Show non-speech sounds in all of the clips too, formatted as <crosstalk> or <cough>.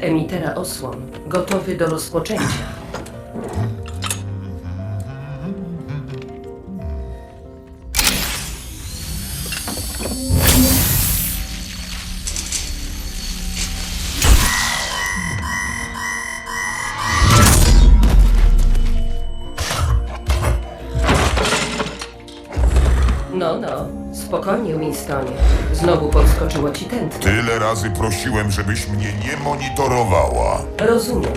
emitera osłon, gotowy do rozpoczęcia. No, no, spokojnie, Winstonie. Znowu podskoczyło ci tętno. Tyle razy prosiłem, żebyś mnie nie monitorowała. Rozumiem.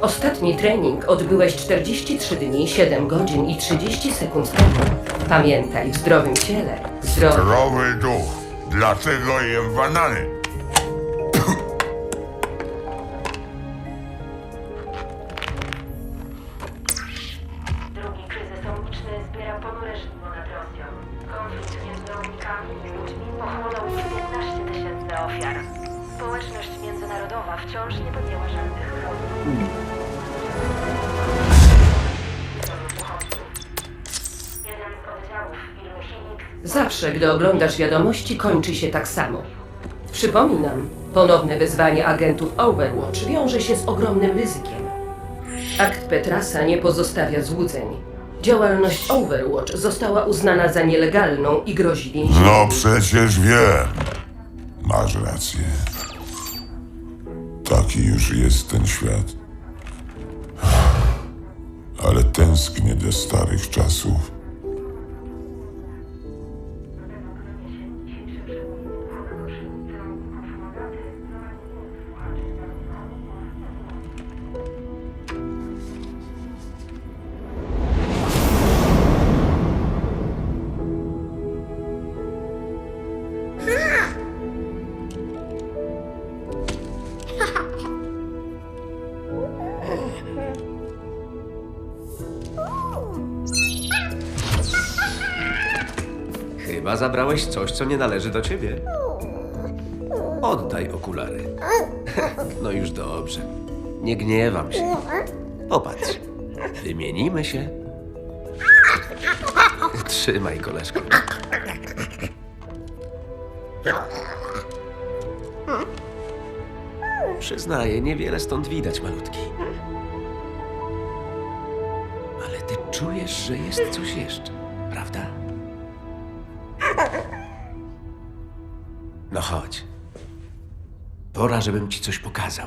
Ostatni trening odbyłeś 43 dni, 7 godzin i 30 sekund temu. Pamiętaj, w zdrowym ciele, zdrowy... Zdrowy duch. Dlaczego jem banany? Wciąż nie podjęła żadnych kroków. Zawsze, gdy oglądasz wiadomości, kończy się tak samo. Przypominam, ponowne wezwanie agentów Overwatch wiąże się z ogromnym ryzykiem. Akt Petrasa nie pozostawia złudzeń. Działalność Overwatch została uznana za nielegalną i grozi więzieniem. No przecież wiem. Masz rację. Taki już jest ten świat. Ale tęsknię do starych czasów. Zabrałeś coś, co nie należy do ciebie. Oddaj okulary. <laughs> No już dobrze. Nie gniewam się. Popatrz. Wymienimy się. <laughs> Trzymaj, koleżko. Przyznaję, niewiele stąd widać, malutki. Ale ty czujesz, że jest coś jeszcze, prawda? No chodź. Pora, żebym ci coś pokazał.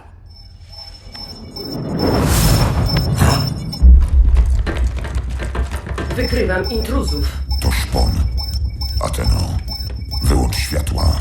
Wykrywam intruzów. To szpon. Ateno, wyłącz światła.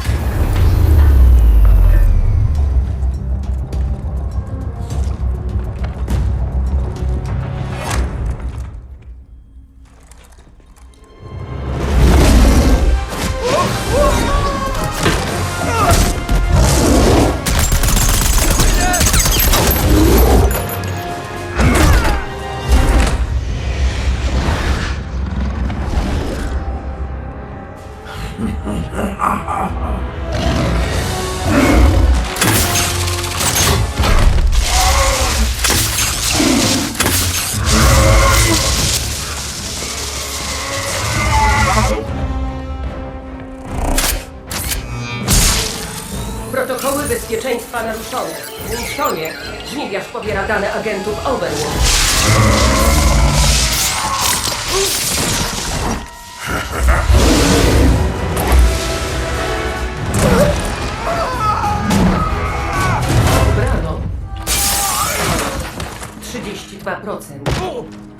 Bezpieczeństwa naruszone. W Winstonie żniwiarz pobiera dane agentów Overwatch. Ubrano. 32%.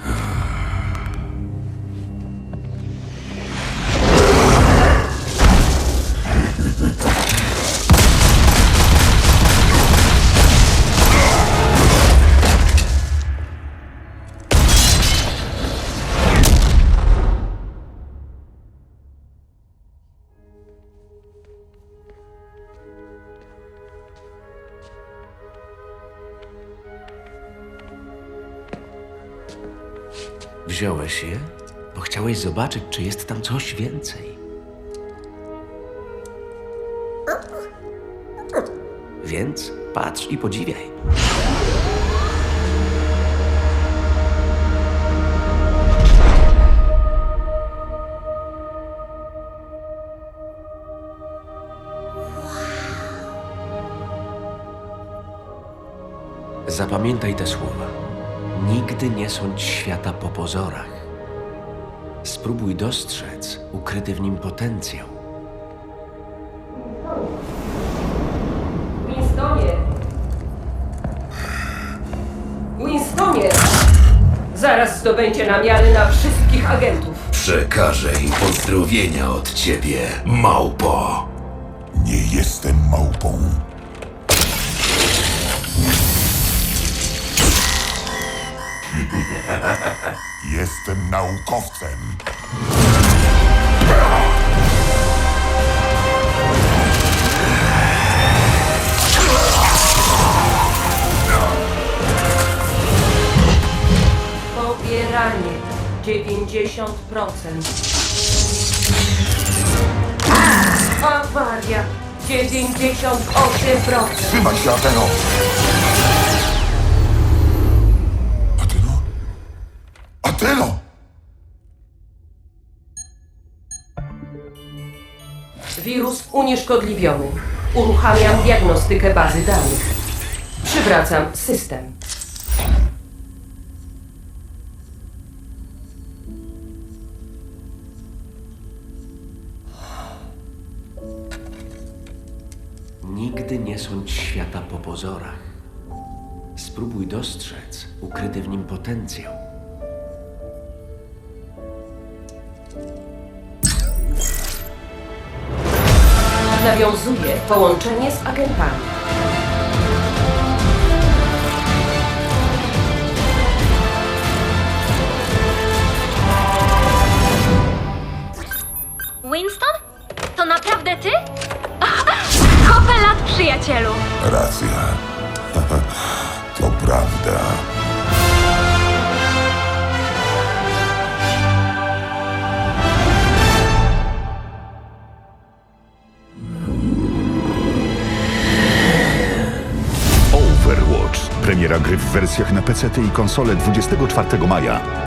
Wziąłeś je, bo chciałeś zobaczyć, czy jest tam coś więcej. Więc patrz i podziwiaj. Zapamiętaj te słowa. Nigdy nie sądź świata po pozorach. Spróbuj dostrzec ukryty w nim potencjał. Winstonie! Winstonie! Zaraz zdobędzie namiary na wszystkich agentów. Przekażę im pozdrowienia od ciebie, małpo. Nie jestem małpą. Jestem naukowcem. Pobieranie 90%. Awaria 98%. Trzymaj się, Ateno! Wirus unieszkodliwiony. Uruchamiam diagnostykę bazy danych. Przywracam system. Nigdy nie sądź świata po pozorach. Spróbuj dostrzec ukryty w nim potencjał. Nawiązuje połączenie z agentami. Winston? To naprawdę ty? Kopę lat, przyjacielu! Racja. <laughs> to prawda. Premiera gry w wersjach na PC i konsole 24 maja.